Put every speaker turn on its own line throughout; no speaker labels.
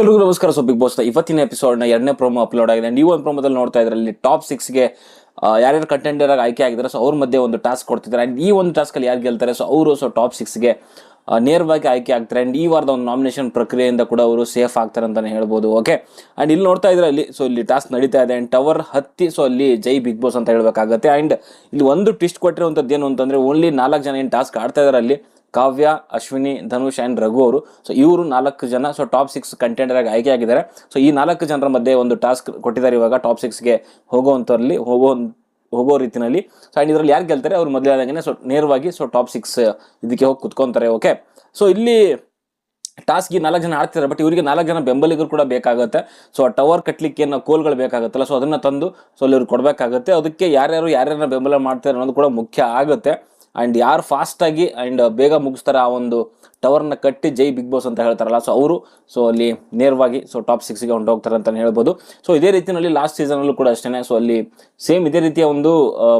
ಎಲ್ರಿಗೂ ನಮಸ್ಕಾರ. So big boss ಇವತ್ತಿನ ಎಪಿಸೋಡ್ನ ಎರಡನೇ ಪ್ರೋಮೋ ಅಪ್ಲೋಡ್ ಆಗಿದೆ. ನೀವು ಒಂದು ಪ್ರೋಮೋದಲ್ಲಿ ನೋಡ್ತಾ ಇದ್ರೆ ಟಾಪ್ ಸಿಕ್ಸ್ಗೆ ಯಾರ್ಯಾರು ಕಂಟೆಂಡರ್ ಆಗಿ ಆಯ್ಕೆ ಆಗಿದ್ದಾರೆ, ಸೊ, ಅವ್ರ ಮಧ್ಯೆ ಒಂದು ಟಾಸ್ಕ್ ಕೊಡ್ತಿದ್ದಾರೆ. ಅಂಡ್ ಈ ಒಂದು ಟಾಸ್ಕ್ ಅಲ್ಲಿ ಯಾರು ಗೆಲ್ತಾರೆ, ಸೊ, ಅವರು ಸೊ ಟಾಪ್ ಸಿಕ್ಸ್ಗೆ ನೇರವಾಗಿ ಆಯ್ಕೆ ಆಗ್ತಾರೆ. ಅಂಡ್ ಈ ವಾರದ ಒಂದು ನಾಮಿನೇಷನ್ ಪ್ರಕ್ರಿಯೆಯಿಂದ ಕೂಡ ಅವರು ಸೇಫ್ ಆಗ್ತಾರೆ ಅಂತಲೇ ಹೇಳ್ಬೋದು. ಓಕೆ ಅಂಡ್ ಇಲ್ಲಿ ನೋಡ್ತಾ ಇದ್ರೆ ಅಲ್ಲಿ ಸೊ ಇಲ್ಲಿ ಟಾಸ್ಕ್ ನಡೀತಾ ಇದೆ. ಅಂಡ್ ಟವರ್ ಹತ್ತಿ ಸೊ ಅಲ್ಲಿ ಜೈ ಬಿಗ್ ಬಾಸ್ ಅಂತ ಹೇಳಬೇಕಾಗುತ್ತೆ. ಅಂಡ್ ಇಲ್ಲಿ ಒಂದು ಟ್ವಿಸ್ಟ್ ಕೊಟ್ಟಿರುವಂಥದ್ದು ಏನು ಅಂತಂದ್ರೆ ಓನ್ಲಿ ನಾಲ್ಕು ಜನ ಏನು ಟಾಸ್ಕ್ ಆಡ್ತಾ ಇದ್ದಾರೆ ಅಲ್ಲಿ ಕಾವ್ಯ, ಅಶ್ವಿನಿ, ಧನುಷ್ ಆ್ಯಂಡ್ ರಘು ಅವರು. ಸೊ ಇವರು ನಾಲ್ಕು ಜನ ಸೊ ಟಾಪ್ ಸಿಕ್ಸ್ ಕಂಟೆಂಡರ್ ಆಗಿ ಆಯ್ಕೆ ಆಗಿದ್ದಾರೆ ಸೊ ಈ ನಾಲ್ಕು ಜನರ ಮಧ್ಯೆ ಒಂದು ಟಾಸ್ಕ್ ಕೊಟ್ಟಿದ್ದಾರೆ ಇವಾಗ ಟಾಪ್ ಸಿಕ್ಸ್ಗೆ ಹೋಗುವಂತರಲ್ಲಿ ಹೋಗೋ ಹೋಗೋ ರೀತಿಯಲ್ಲಿ ಸೊ ಆ್ಯಂಡ್ ಇದರಲ್ಲಿ ಯಾರು ಗೆಲ್ತಾರೆ? ಅವ್ರು ಮೊದಲಾದಂಗೆ ಸೊ ನೇರವಾಗಿ ಸೊ ಟಾಪ್ ಸಿಕ್ಸ್ ಇದಕ್ಕೆ ಹೋಗಿ ಕುತ್ಕೊಂತಾರೆ ಓಕೆ ಸೊ ಇಲ್ಲಿ ಟಾಸ್ಕ್ ಈ ನಾಲ್ಕು ಜನ ಆಡ್ತಿದ್ದಾರೆ ಬಟ್ ಇವರಿಗೆ ನಾಲ್ಕು ಜನ ಬೆಂಬಲಿಗರು ಕೂಡ ಬೇಕಾಗುತ್ತೆ. ಸೊ ಆ ಟವರ್ ಕಟ್ಟಲಿಕ್ಕೆ ಏನೋ ಕೋಲ್ಗಳು ಬೇಕಾಗುತ್ತಲ್ಲ ಸೊ ಅದನ್ನು ತಂದು ಸೊ ಅಲ್ಲಿ ಕೊಡಬೇಕಾಗುತ್ತೆ. ಅದಕ್ಕೆ ಯಾರ್ಯಾರು ಯಾರ್ಯಾರ ಬೆಂಬಲ ಮಾಡ್ತಾರೆ ಅನ್ನೋದು ಕೂಡ ಮುಖ್ಯ ಆಗುತ್ತೆ. ಆ್ಯಂಡ್ ಯಾರು ಫಾಸ್ಟಾಗಿ ಆ್ಯಂಡ್ ಬೇಗ ಮುಗಿಸ್ತಾರೆ ಆ ಒಂದು ಟವರ್ನ ಕಟ್ಟಿ ಜೈ ಬಿಗ್ ಬಾಸ್ ಅಂತ ಹೇಳ್ತಾರಲ್ಲ ಸೊ ಅವರು ಸೊ ಅಲ್ಲಿ ನೇರವಾಗಿ ಸೊ ಟಾಪ್ ಸಿಕ್ಸ್ಗೆ ಹೋಗ್ತಾರೆ ಅಂತಲೇ ಹೇಳ್ಬೋದು. ಸೊ ಇದೇ ರೀತಿಯಲ್ಲಿ ಲಾಸ್ಟ್ ಸೀಸನಲ್ಲೂ ಕೂಡ ಅಷ್ಟೇ ಸೊ ಅಲ್ಲಿ ಸೇಮ್ ಇದೇ ರೀತಿಯ ಒಂದು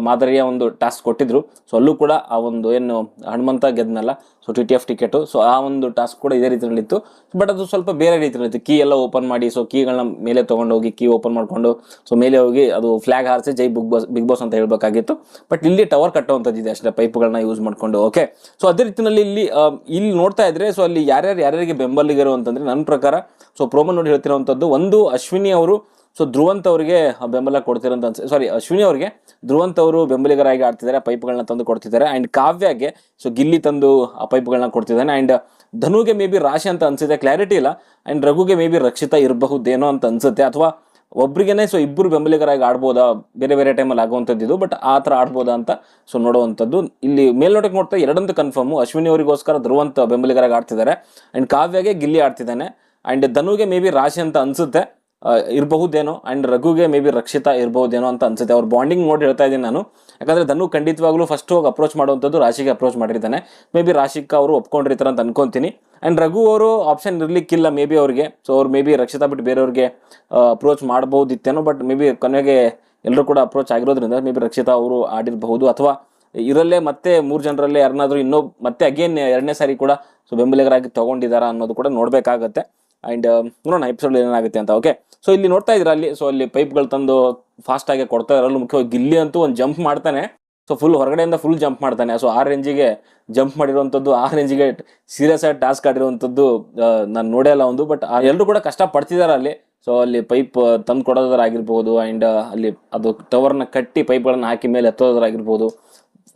ಮಾದರಿಯ ಒಂದು ಟಾಸ್ಕ್ ಕೊಟ್ಟಿದ್ರು. ಸೊ ಅಲ್ಲೂ ಕೂಡ ಆ ಒಂದು ಏನು Hanumantha ಗೆದ್ನಲ್ಲ so T T F ticket so ಆ ಒಂದು ಟಾಸ್ಕ್ ಕೂಡ ಇದೇ ರೀತಿಯಲ್ಲಿತ್ತು. ಬಟ್ ಅದು ಸ್ವಲ್ಪ ಬೇರೆ ರೀತಿಯಲ್ಲಿತ್ತು ಕೀ ಎಲ್ಲ ಓಪನ್ ಮಾಡಿ ಸೊ ಕೀಗಳನ್ನ ಮೇಲೆ ತೊಗೊಂಡೋಗಿ ಕೀ ಓಪನ್ ಮಾಡಿಕೊಂಡು ಸೊ ಮೇಲೆ ಹೋಗಿ ಅದು ಫ್ಲಾಗ್ ಹಾರಿಸಿ ಜೈ ಬಿಗ್ ಬಾಸ್ ಬಿಗ್ ಬಾಸ್ ಅಂತ ಹೇಳಬೇಕಾಗಿತ್ತು. ಬಟ್ ಇಲ್ಲಿ ಟವರ್ ಕಟ್ಟುವಂಥದ್ದು ಇದೆ ಅಷ್ಟೇ, ಪೈಪ್ಗಳನ್ನ ಯೂಸ್ ಮಾಡಿಕೊಂಡು ಓಕೆ ಸೊ ಅದೇ ರೀತಿಯಲ್ಲಿ ಇಲ್ಲಿ ಇಲ್ಲಿ ನೋಡ್ತಾ ಇದ್ರೆ ಸೊ ಅಲ್ಲಿ ಯಾರ್ಯಾರು, ಯಾರ್ಯಾರಿಗೆ ಬೆಂಬಲಿಗರು ಅಂತಂದರೆ, ನನ್ನ ಪ್ರಕಾರ ಸೊ ಪ್ರೋಮೋ ನೋಡಿ ಹೇಳ್ತಿರೋವಂಥದ್ದು, ಒಂದು ಅಶ್ವಿನಿ ಅವರು ಸೊ ಧ್ರುವಂತ್ ಅವರಿಗೆ ಬೆಂಬಲ ಕೊಡ್ತಿರಂತ ಅನ್ಸುತ್ತೆ ಸಾರಿ ಅಶ್ವಿನಿ ಅವರಿಗೆ ಧ್ರುವಂತ್ ಅವರು ಬೆಂಬಲಿಗರಾಗಿ ಆಡ್ತಿದ್ದಾರೆ, ಪೈಪ್ಗಳನ್ನ ತಂದು ಕೊಡ್ತಿದ್ದಾರೆ. ಆ್ಯಂಡ್ ಕಾವ್ಯಗೆ ಸೊ ಗಿಲ್ಲಿ ತಂದು ಆ ಪೈಪ್ಗಳನ್ನ ಕೊಡ್ತಿದ್ದಾನೆ. ಆ್ಯಂಡ್ ಧನುಗೆ ಮೇ ಬಿ ರಾಶಿ ಅಂತ ಅನ್ಸಿದೆ ಕ್ಲಾರಿಟಿ ಇಲ್ಲ. ಆ್ಯಂಡ್ ರಘುಗೆ ಮೇ ಬಿ ರಕ್ಷಿತಾ ಇರಬಹುದೇನೋ ಅಂತ ಅನ್ಸುತ್ತೆ. ಅಥವಾ ಒಬ್ರಿಗೇನೆ ಸೊ ಇಬ್ಬರು ಬೆಂಬಲಿಗರಾಗಿ ಆಡ್ಬೋದಾ? ಬೇರೆ ಬೇರೆ ಟೈಮಲ್ಲಿ ಆಗುವಂಥದ್ದು ಬಟ್ ಆ ಥರ ಆಡ್ಬೋದಾ ಅಂತ ಸೊ ನೋಡುವಂಥದ್ದು. ಇಲ್ಲಿ ಮೇಲ್ನೋಟಕ್ಕೆ ನೋಡ್ತಾ ಎರಡಂತ ಕನ್ಫರ್ಮು ಅಶ್ವಿನಿ ಅವರಿಗೋಸ್ಕರ ಧ್ರುವಂತ ಬೆಂಬಲಿಗರಾಗಿ ಆಡ್ತಿದ್ದಾರೆ. ಆ್ಯಂಡ್ ಕಾವ್ಯಗೆ ಗಿಲ್ಲಿ ಆಡ್ತಿದ್ದಾನೆ. ಆ್ಯಂಡ್ ಧನುಗೆ ಮೇ ಬಿ ರಾಶಿ ಅಂತ ಅನ್ಸುತ್ತೆ. ಇರಬಹುದೇನೋ ಅಂಡ್ ರಘುಗೆ ಮೇ ಬಿ ರಕ್ಷಿತ ಇರಬಹುದೇನೋ ಅಂತ ಅನ್ಸುತ್ತೆ. ಅವ್ರ ಬಾಂಡಿಂಗ್ ನೋಡಿ ಹೇಳ್ತಾ ಇದ್ದೀನಿ ನಾನು. ಯಾಕಂದ್ರೆ ಧನು ಖಂಡಿತವಾಗ್ಲೂ ಫಸ್ಟ್ ಹೋಗಿ ಅಪ್ರೋಚ್ ಮಾಡುವಂಥದ್ದು ರಾಶಿಗೆ ಅಪ್ರೋಚ್ ಮಾಡಿರ್ತಾನೆ. ಮೇ ಬಿ ರಾಶಿಕ್ ಅವರು ಒಪ್ಕೊಂಡಿರ್ತಾರೆ ಅಂತ ಅನ್ಕೊಂತೀನಿ. ಅಂಡ್ ರಘು ಅವರು ಆಪ್ಷನ್ ಇರ್ಲಿಕ್ಕಿಲ್ಲ ಮೇ ಬಿ ಅವ್ರಿಗೆ. ಸೊ ಅವ್ರು ಮೇ ಬಿ ರಕ್ಷಿತಾ ಬಿಟ್ಟು ಬೇರೆಯವ್ರಿಗೆ ಅಪ್ರೋಚ್ ಮಾಡ್ಬೋದಿತ್ತೇನೋ ಬಟ್ ಮೇ ಬಿ ಕೊನೆಗೆ ಎಲ್ಲರೂ ಕೂಡ ಅಪ್ರೋಚ್ ಆಗಿರೋದ್ರಿಂದ ಮೇ ಬಿ ರಕ್ಷಿತಾ ಅವರು ಆಡಿರಬಹುದು. ಅಥವಾ ಇರಲ್ಲೇ ಮತ್ತೆ ಮೂರು ಜನರಲ್ಲೇ ಯಾರನ್ನಾದ್ರೂ ಇನ್ನೂ ಮತ್ತೆ ಅಗೇನ್ ಎರಡನೇ ಸಾರಿ ಕೂಡ ಸೊ ಬೆಂಬಲಿಗರಾಗಿ ತಗೊಂಡಿದ್ದಾರಾ ಅನ್ನೋದು ಕೂಡ ನೋಡ್ಬೇಕಾಗತ್ತೆ. ಅಂಡ್ ನೋಡೋಣ ಎಪಿಸೋಡ್ ಏನಾಗುತ್ತೆ ಅಂತ ಓಕೆ ಸೊ ಇಲ್ಲಿ ನೋಡ್ತಾ ಇದ್ರ ಅಲ್ಲಿ ಸೊ ಅಲ್ಲಿ ಪೈಪ್ಗಳು ತಂದು ಫಾಸ್ಟ್ ಆಗಿ ಕೊಡ್ತಾ ಇರಲ್ಲ ಮುಖ್ಯವಾಗಿ ಗಿಲ್ಲಿ ಅಂತೂ ಒಂದು ಜಂಪ್ ಮಾಡ್ತಾನೆ. ಸೊ ಫುಲ್ ಹೊರಗಡೆಯಿಂದ ಫುಲ್ ಜಂಪ್ ಮಾಡ್ತಾನೆ. ಸೊ ಆ ರೇಂಜಿಗೆ ಜಂಪ್ ಮಾಡಿರುವಂಥದ್ದು ಆ ರೇಂಜಿಗೆ ಸೀರಿಯಸ್ ಆಗಿ ಟಾಸ್ಕ್ ಆಡಿರುವಂಥದ್ದು ನಾನು ನೋಡೇ ಇಲ್ಲ ಒಂದು ಬಟ್ ಎಲ್ಲರೂ ಕೂಡ ಕಷ್ಟ ಪಡ್ತಿದ್ದಾರೆ ಅಲ್ಲಿ. ಸೊ ಅಲ್ಲಿ ಪೈಪ್ ತಂದು ಕೊಡೋದಾಗಿರ್ಬೋದು ಆ್ಯಂಡ್ ಅಲ್ಲಿ ಅದು ಟವರ್ನ ಕಟ್ಟಿ ಪೈಪ್ಗಳನ್ನು ಹಾಕಿ ಮೇಲೆ ಎತ್ತೋದಾಗಿರ್ಬೋದು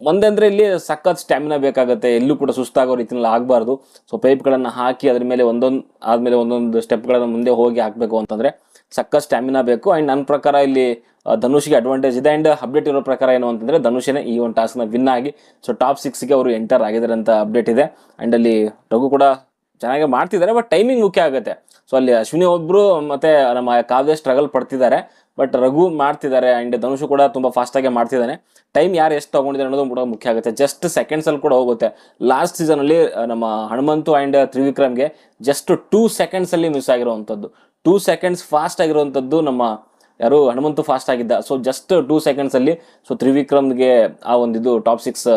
ಒಂದಂದ್ರೆ ಇಲ್ಲಿ ಸಖತ್ ಸ್ಟ್ಯಾಮಿನಾ ಬೇಕಾಗುತ್ತೆ. ಎಲ್ಲೂ ಕೂಡ ಸುಸ್ತಾಗೋ ರೀತಿಯಲ್ಲಿ ಆಗಬಾರ್ದು. ಸೊ ಪೈಪ್ಗಳನ್ನು ಹಾಕಿ ಅದ್ರ ಮೇಲೆ ಒಂದೊಂದು, ಆದಮೇಲೆ ಒಂದೊಂದು ಸ್ಟೆಪ್ಗಳನ್ನು ಮುಂದೆ ಹೋಗಿ ಹಾಕಬೇಕು ಅಂತಂದ್ರೆ ಸಖತ್ ಸ್ಟ್ಯಾಮಿನಾ ಬೇಕು. ಆ್ಯಂಡ್ ನನ್ನ ಪ್ರಕಾರ ಇಲ್ಲಿ ಧನುಷ್ಗೆ ಅಡ್ವಾಂಟೇಜ್ ಇದೆ. ಆ್ಯಂಡ್ ಅಪ್ಡೇಟ್ ಇರೋ ಪ್ರಕಾರ ಏನು ಅಂತಂದ್ರೆ ಧನುಷನೇ ಈ ಒಂದು ಟಾಸ್ಕ್ನ ವಿನ್ ಆಗಿ ಸೊ ಟಾಪ್ ಸಿಕ್ಸ್ಗೆ ಅವರು ಎಂಟರ್ ಆಗಿದ್ದಾರೆ ಅಂತ ಅಪ್ಡೇಟ್ ಇದೆ. ಆ್ಯಂಡ್ ಅಲ್ಲಿ ರಘು ಕೂಡ ಚೆನ್ನಾಗಿ ಮಾಡ್ತಿದ್ದಾರೆ ಬಟ್ ಟೈಮಿಂಗ್ ಮುಖ್ಯ ಆಗುತ್ತೆ. ಸೊ ಅಲ್ಲಿ ಅಶ್ವಿನಿ ಒಬ್ರು ಮತ್ತೆ ನಮ್ಮ ಕಾವ್ಯ ಸ್ಟ್ರಗಲ್ ಪಡ್ತಿದ್ದಾರೆ. ಬಟ್ ರಘು ಮಾಡ್ತಿದ್ದಾರೆ ಆ್ಯಂಡ್ ಧನುಷು ಕೂಡ ತುಂಬ ಫಾಸ್ಟ್ ಆಗಿ ಮಾಡ್ತಿದ್ದಾನೆ. ಟೈಮ್ ಯಾರು ಎಷ್ಟು ತಗೊಂಡಿದ್ದಾರೆ ಅನ್ನೋದು ಕೂಡ ಮುಖ್ಯ ಆಗುತ್ತೆ. ಜಸ್ಟ್ ಸೆಕೆಂಡ್ಸಲ್ಲಿ ಕೂಡ ಹೋಗುತ್ತೆ. ಲಾಸ್ಟ್ ಸೀಸನಲ್ಲಿ ನಮ್ಮ ಹನುಮಂತು ಆ್ಯಂಡ್ ತ್ರಿವಿಕ್ರಮ್ಗೆ ಜಸ್ಟ್ ಟೂ ಸೆಕೆಂಡ್ಸಲ್ಲಿ ಮಿಸ್ ಆಗಿರುವಂಥದ್ದು. ಟೂ ಸೆಕೆಂಡ್ಸ್ ಫಾಸ್ಟ್ ಆಗಿರುವಂಥದ್ದು ನಮ್ಮ ಯಾರು? ಹನುಮಂತು ಫಾಸ್ಟ್ ಆಗಿದ್ದ. ಸೊ ಜಸ್ಟ್ ಟೂ ಸೆಕೆಂಡ್ಸಲ್ಲಿ ಸೊ ತ್ರಿವಿಕ್ರಮ್ಗೆ ಆ ಒಂದಿದು top six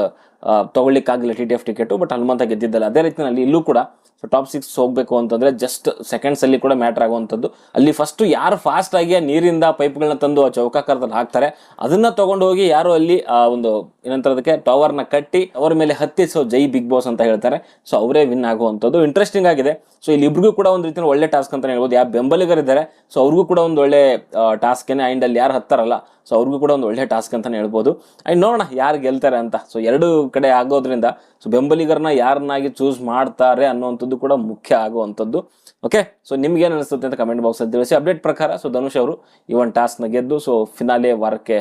ತಗೊಳ್ಳಿಕ್ಕಾಗಿಲ್ಲ T T F ticket but Hanumantha ಗೆದ್ದಿದ್ದಲ್ಲ. ಅದೇ ರೀತಿಯಲ್ಲಿ ಇಲ್ಲೂ ಕೂಡ ಸೊ ಟಾಪ್ ಸಿಕ್ಸ್ ಹೋಗಬೇಕು ಅಂತಂದ್ರೆ ಜಸ್ಟ್ ಸೆಕೆಂಡ್ಸ್ ಅಲ್ಲಿ ಕೂಡ ಮ್ಯಾಟರ್ ಆಗುವಂಥದ್ದು. ಅಲ್ಲಿ ಫಸ್ಟ್ ಯಾರು ಫಾಸ್ಟ್ ಆಗಿ ಆ ನೀರಿಂದ ಪೈಪ್ಗಳನ್ನ ತಂದು ಆ ಚೌಕಾಕಾರದಲ್ಲಿ ಹಾಕ್ತಾರೆ, ಅದನ್ನ ತಗೊಂಡು ಹೋಗಿ ಯಾರು ಅಲ್ಲಿ, ಆ, ಒಂದು, ಏನಂತಾರೆ ಅದಕ್ಕೆ ಟವರ್ನ ಕಟ್ಟಿ ಅವರ ಮೇಲೆ ಹತ್ತಿ ಸೊ ಜೈ ಬಿಗ್ ಬಾಸ್ ಅಂತ ಹೇಳ್ತಾರೆ. ಸೊ ಅವರೇ ವಿನ್ ಆಗುವಂಥದ್ದು. ಇಂಟ್ರೆಸ್ಟಿಂಗ್ ಆಗಿದೆ. ಸೊ ಇಲ್ಲಿ ಇಬ್ರಿಗೂ ಕೂಡ ಒಂದು ರೀತಿಯಲ್ಲಿ ಒಳ್ಳೆ ಟಾಸ್ಕ್ ಅಂತಲೇ ಹೇಳ್ಬೋದು. ಯಾರು ಬೆಂಬಲಿಗರಿದ್ದಾರೆ ಸೊ ಅವ್ರಿಗೂ ಕೂಡ ಒಂದು ಒಳ್ಳೆ ಟಾಸ್ಕೇನೆ ಆ್ಯಂಡ್ ಅಲ್ಲಿ ಯಾರು ಹತ್ತಾರಲ್ಲ ಸೊ ಅವ್ರಿಗೂ ಕೂಡ ಒಂದು ಒಳ್ಳೆ ಟಾಸ್ಕ್ ಅಂತಲೇ ಹೇಳ್ಬೋದು. ಆ್ಯಂಡ್ ನೋಡೋಣ ಯಾರು ಗೆಲ್ತಾರೆ ಅಂತ. ಸೊ ಎರಡು ಕಡೆ ಆಗೋದ್ರಿಂದ ಸೊ ಬೆಂಬಲಿಗರನ್ನ ಯಾರನ್ನಾಗಿ ಚೂಸ್ ಮಾಡ್ತಾರೆ ಅನ್ನೋವಂಥದ್ದು ಕೂಡ ಮುಖ್ಯ ಆಗುವಂಥದ್ದು. ಓಕೆ ಸೊ ನಿಮ್ಗೆ ಏನು ಅನಿಸುತ್ತೆ ಅಂತ ಕಮೆಂಟ್ ಬಾಕ್ಸ್ ಅಲ್ಲಿ ತಿಳಿಸಿ. ಅಪ್ಡೇಟ್ ಪ್ರಕಾರ ಸೊ ಧನುಷ್ ಅವರು ಈ ಒಂದು ಟಾಸ್ಕ್ನ ಗೆದ್ದು ಸೊ ಫಿನಾಲೆ ವಾರಕ್ಕೆ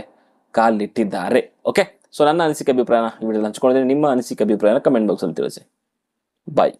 ಕಾಲಿಟ್ಟಿದ್ದಾರೆ. ಓಕೆ ಸೊ ನನ್ನ ಅನಿಸಿಕೆ ಅಭಿಪ್ರಾಯನ ಈ ವಿಡಿಯೋದಲ್ಲಿ ಹಂಚ್ಕೊಂಡಿದ್ದೀನಿ. ನಿಮ್ಮ ಅನಿಸಿಕೆ ಅಭಿಪ್ರಾಯನ ಕಮೆಂಟ್ ಬಾಕ್ಸಲ್ಲಿ ತಿಳಿಸಿ. ಬಾಯ್